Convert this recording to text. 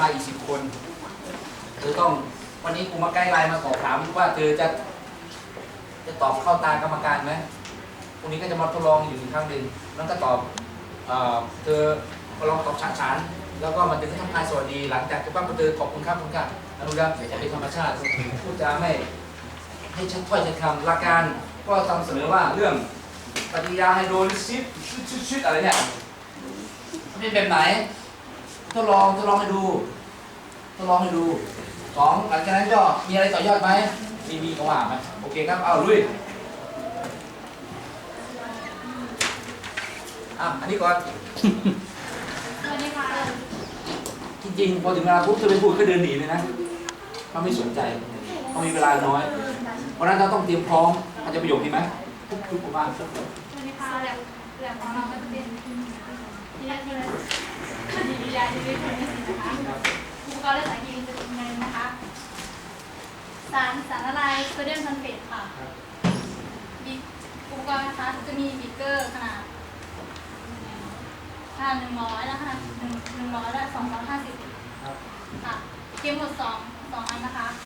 มาอีกสิบคนเธอต้องวันนี้กูมาใกล้ไลน์มาสอบถามว่าเธอจะ จะตอบเข้าตากรรมการไหมพรุ่งนี้ก็จะมาทดลองอยู่อีกครั้งหนึ่งแล้วก็ตอบเอ่อเธอก็ลองตอบฉาฉานๆแล้วก็มาถึงทักทายสวัสดีหลังจากที่ป้าเธอขอบคุณครับคุณครับอนุรักษ์เป็นธรรมชาติพูดจาไม่ให้ชัดถ้อยชัดคำหลักการก็ทำเสนอว่าเรื่องปฏิยาไฮโดรลิซิสชุดชุดๆอะไรเนี่ยเป็นแบบไหน ทดลองทดลองให้ดูทดลองให้ดูสองหลังจากนั้นก็มีอะไรต่อยอดไหมมีมีก็ว่าไหมโอเคครับเอาลุยอะอันนี้ก่อน สวัสดีค่ะจริงๆพอถึงเวลาปุ๊บเธอไปพูดก็เดินหนีเลยนะเขาไม่สนใจเขามีเวลาน้อยเพราะฉะนั้นเราต้องเตรียมพร้อมอาจจะประโยคนี้ไหมทุกทุกประมาณสวัสดีค่ะแหลมแหลมของเราก็จะเป็นที่แรกที่เลยปฏิกิริยาชีวิตคนนี้นะคะอุปกรณ์และสารเคมีจะเป็นไงนะคะ สารสารละลายโซเดียมซัลเฟตค่ะบิ๊กอุปกรณ์นะคะจะมีบิ๊กเกอร์ขนาดขนาดหนึ่งร้อยแล้วขนาดหนึ่งหนึ่งร้อยและสองร้อยห้าสิบค่ะ เกมหมดสองสองอันนะคะ